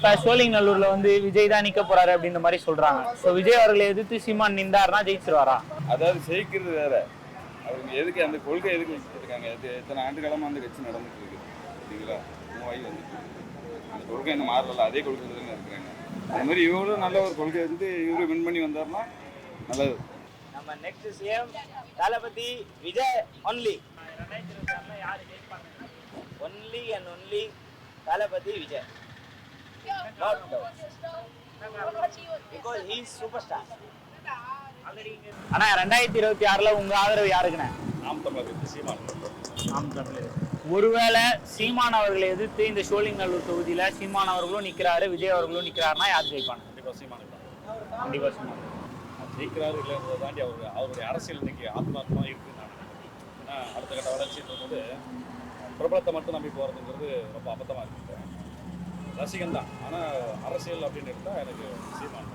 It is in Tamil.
இப்ப சோழிங்கநல்லூர்ல வந்து விஜய் தான் நிக்க போறாரு அப்படின்ற மாதிரி சொல்றாங்க. சோ விஜய் அவர்களை எதிர்த்து சீமான் நின்றாருன்னா ஜெயிச்சிருவாரா? அதாவது ஜெயிக்கிறது வேற. அவங்க எதுக்கு அந்த கொள்கை எதுக்கு வச்சுட்டு இருக்காங்க இது எத்தனை ஆண்டு காலமா அந்த கட்சி நடந்துட்டு இருக்கு? சரிங்களா? மூவாயி வந்துட்டு இருக்கு. அந்த கொள்கை என்ன மாறல. அதே கொள்கை தானே இருக்கிறாங்க. அது மாதிரி இவங்களும் நல்ல ஒரு கொள்கை வந்து இவரு வின் பண்ணி வந்தாருன்னா நல்லது. நம்ம next CM Thalapathy Vijay only only and only Thalapathy Vijay. Because he is super star ஆனா ரெண்டாயிரத்தி இருபத்தி ஆறுல உங்க ஆதரவு யாருக்குண்ணே? நாம் தமிழர் சீமான். நாம் தமிழர். ஒருவேளை சீமான் அவர்களை எதிர்த்து இந்த சோழிங்கநல்லூர் தொகுதியில சீமான் அவர்களும் நிக்கிறாரு விஜய் அவர்களும் நிக்கிறாருன்னா யார் ஜெயிப்பாங்க? கண்டிப்பாக சீமான் கண்டிப்பா சீமான் ஜெயிக்கிறாரு இல்லைன்றதை தாண்டி அவர் அவருடைய அரசியல் இன்னைக்கு ஆத்மார்த்தமாக இருக்குன்னு நான் ஏன்னா அடுத்த கட்ட வளர்ச்சின்றது பிரபலத்தை மட்டும் நம்பி போகிறதுங்கிறது ரொம்ப அபத்தமாக இருக்குது ரசிகன் தான் ஆனால் அரசியல் அப்படின்னு எடுத்தால் எனக்கு சீமான்